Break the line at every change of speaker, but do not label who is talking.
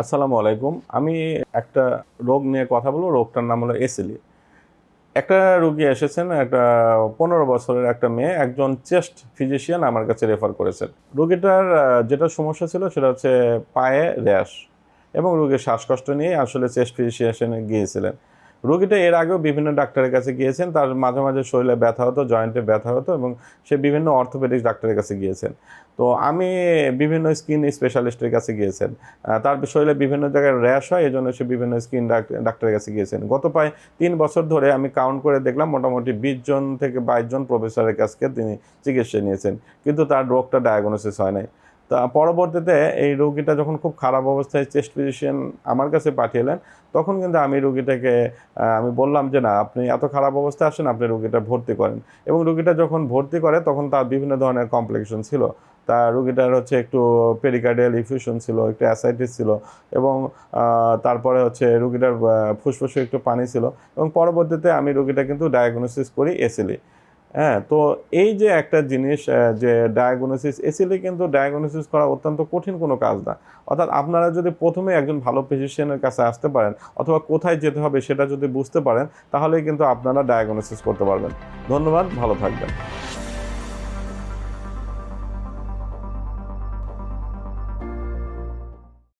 আসসালামু আলাইকুম। আমি একটা রোগ নিয়ে কথা বলব, রোগটার নাম হলো এসিলি। একটা রুগী এসেছেন, একটা পনেরো বছরের একটা মেয়ে, একজন চেস্ট ফিজিশিয়ান আমার কাছে রেফার করেছেন। রুগীটার যেটা সমস্যা ছিল সেটা হচ্ছে পায়ে র্যাশ এবং রোগীর শ্বাসকষ্ট নিয়ে আসলে চেস্ট ফিজিশিয়ানে গিয়েছিলেন। রোগীটা এর আগেও বিভিন্ন ডাক্তারের কাছে গিয়েছেন, তার মাঝে মাঝে শরীরে ব্যথা হতো, জয়েন্টে ব্যথা হতো এবং সে বিভিন্ন অর্থোপেডিক ডাক্তারের কাছে গিয়েছেন। তো আমি বিভিন্ন স্কিন স্পেশালিস্টের কাছে গিয়েছেন। তার শরীরে বিভিন্ন জায়গায় র্যাশ হয় এই জন্য সে বিভিন্ন স্কিন ডাক্তারের কাছে গিয়েছেন। গত প্রায় তিন বছর ধরে আমি কাউন্ট করে দেখলাম, মোটামুটি বিশ জন থেকে বাইশ জন প্রফেসরের কাছে তিনি চিকিৎসা নিয়েছেন। কিন্তু তার রোগটা ডায়াগনোসিস হয় নাই। তা পরবর্তীতে এই রোগীটা যখন খুব খারাপ অবস্থায় চেস্ট ফিজিশিয়ান আমার কাছে পাঠিয়েলেন, তখন কিন্তু আমি রোগীটাকে আমি বললাম যে, না, আপনি এত খারাপ অবস্থায় আসেন, আপনি রোগীটা ভর্তি করেন। এবং রোগীটা যখন ভর্তি করে, তখন তার বিভিন্ন ধরনের কমপ্লিকেশন ছিল। তা রুগীটার হচ্ছে একটু পেরিকার্ডিয়াল ইফিউশন ছিল, একটু অ্যাসাইটিস ছিল এবং তারপরে হচ্ছে রুগীটার ফুসফুসে একটু পানি ছিল এবং পরবর্তীতে আমি রুগীটা কিন্তু ডায়াগনোসিস করি এসিলি হ্যাঁ তো এই যে একটা জিনিস যে ডায়াগনোসিস এসিলে কিন্তু ডায়াগনোসিস করা অত্যন্ত কঠিন কোনো কাজ না। অর্থাৎ আপনারা যদি প্রথমে একজন ভালো ফিজিশিয়ানের কাছে আসতে পারেন অথবা কোথায় যেতে হবে সেটা যদি বুঝতে পারেন, তাহলেই কিন্তু আপনারা ডায়াগনোসিস করতে পারবেন। ধন্যবাদ, ভালো থাকবেন।